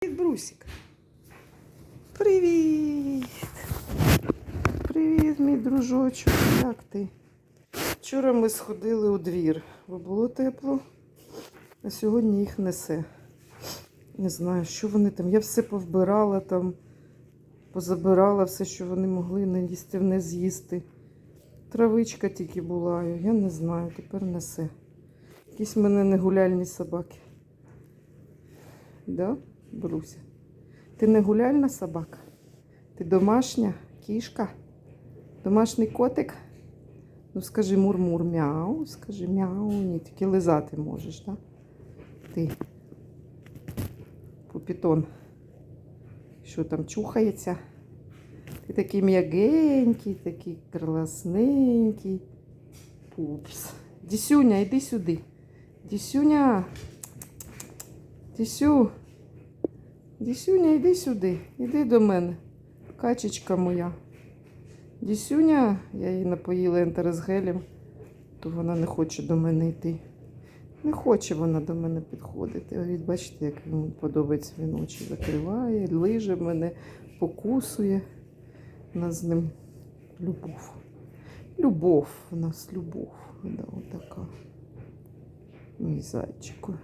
Привіт, Брусик. Привіт. Привіт, мій дружочок. Як ти? Вчора ми сходили у двір, бо було тепло, а сьогодні їх несе. Не знаю, що вони там. Я все повбирала там, позабирала все, що вони могли не їсти, не з'їсти. Травичка тільки була, я не знаю, тепер несе. Якісь в мене негуляльні собаки. Да, Бруся? Ти не гуляльна собака? Ти домашня кішка? Домашній котик? Ну скажи мур-мур, мяу, скажи мяу, ні, тільки лизати можеш, так? Ти. Пупітон. Що там чухається? Ти такий м'ягенький, такий класненький. Пупс. Дісюня, йди сюди. Дісюня. Дісю. Дісюня, йди сюди. Іди до мене. Качечка моя. Дісюня, я її напоїла ентеросгелем, то вона не хоче до мене йти. Не хоче вона до мене підходити. Ось бачите, як йому подобається він очі закриває, лиже мене, покусує. У нас з ним любов. Любов у нас любов. Да, отака. Мій зайчику.